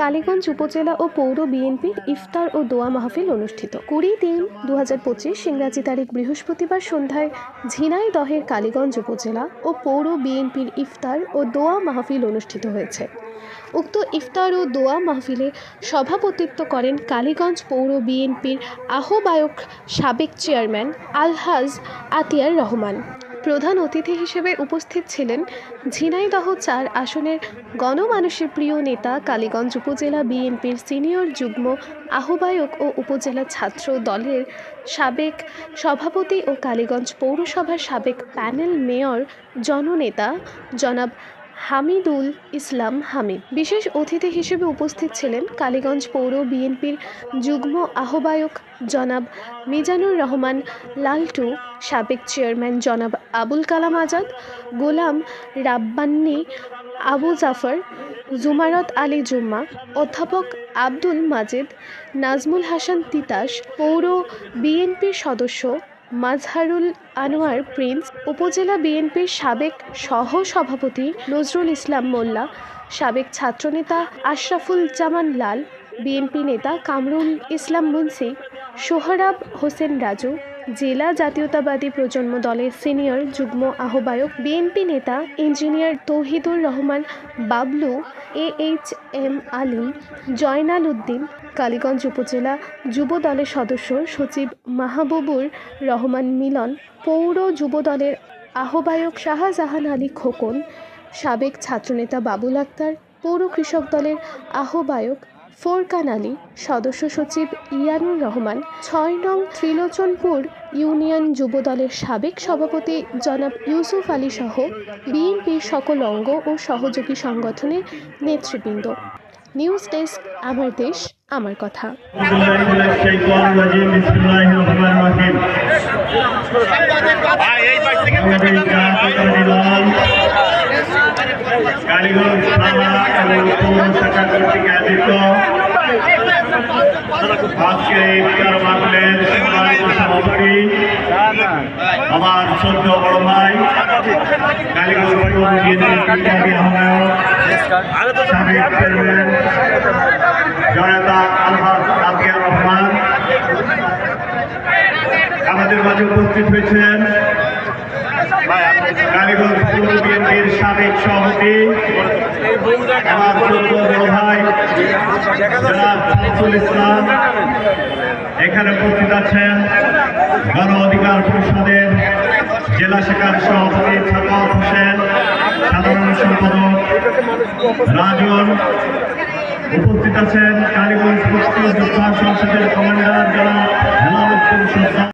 কালীগঞ্জ উপজেলা ও পৌর বিএনপির ইফতার ও দোয়া মাহফিল অনুষ্ঠিত। কুড়ি তিন দু হাজার পঁচিশ ইংরাজি তারিখ বৃহস্পতিবার সন্ধ্যায় ঝিনাইদহের কালীগঞ্জ উপজেলা ও পৌর বিএনপির ইফতার ও দোয়া মাহফিল অনুষ্ঠিত হয়েছে। উক্ত ইফতার ও দোয়া মাহফিলে সভাপতিত্ব করেন কালীগঞ্জ পৌর বিএনপির আহ্বায়ক সাবেক চেয়ারম্যান আলহাজ আতিয়ার রহমান। প্রধান অতিথি হিসেবে উপস্থিত ছিলেন ঝিনাইদহ চার আসনের গণমানুষের প্রিয় নেতা, কালীগঞ্জ উপজেলা বিএনপির সিনিয়র যুগ্ম আহ্বায়ক ও উপজেলা ছাত্র দলের সাবেক সভাপতি ও কালীগঞ্জ পৌরসভার সাবেক প্যানেল মেয়র, জননেতা জনাব হামিদুল ইসলাম হামিদ। বিশেষ অতিথি হিসেবে উপস্থিত ছিলেন কালীগঞ্জ পৌর বিএনপির যুগ্ম আহ্বায়ক জনাব মিজানুর রহমান, লালটু সাবেক চেয়ারম্যান জনাব আবুল কালাম আজাদ, গোলাম রাব্বান্নি আবু জাফর, জুমারত আলী জুম্মা, অধ্যাপক আব্দুল মাজেদ, নাজমুল হাসান তিতাস, পৌর বিএনপির সদস্য মাজহারুল আনোয়ার প্রিন্স, উপজেলা বিএনপির সাবেক সহ সভাপতি নজরুল ইসলাম মোল্লা, সাবেক ছাত্রনেতা আশরাফুল জামান লাল, বিএনপি নেতা কামরুল ইসলাম মুন্সি, সোহরাব হোসেন রাজু জেলা জাতীয়তাবাদী প্রজন্ম দলের সিনিয়র যুগ্ম আহ্বায়ক, বিএনপি নেতা engineer Tauhidur Rahman, Bablu A H M Ali, Joynal Uddin, Kaliganj Upazila যুব দলের সদস্য সচিব মাহবুবুর রহমান মিলন, পৌর যুব দলের আহ্বায়ক শাহজাহান আলী খোকন, সাবেক ছাত্রনেতা বাবুল আক্তার, পৌর কৃষক দলের আহ্বায়ক ফোরকান আলী সদস্য সচিব ইয়ানুর রহমান ছয় নং ত্রিলোচনপুর ইউনিয়ন যুবদলের সাবেক সভাপতি জনাব ইউসুফ আলী সহ বিএনপির সকল অঙ্গ ও সহযোগী সংগঠনের নেতৃবৃন্দ। নিউজ ডেস্ক আমার দেশ আমার কথা। কালীগঞ্জ আজকে এই মাহফিলের সভাপতি আমার ছোট্ট বড় ভাই আমাদের মাঝে উপস্থিত হয়েছেন কালীগঞ্জ পৌর বিএনপির সাবেক সভাপতি, আমার যোগ্য বড় ভাই এখানে উপস্থিত আছেন গণ অধিকার পরিষদের জেলা শাখার সভাপতি সাকাত হোসেন, সাধারণ সম্পাদক রাজন। উপস্থিত আছেন কালীগঞ্জ মুক্তিযোদ্ধা সংসদের কমান্ডার জনাব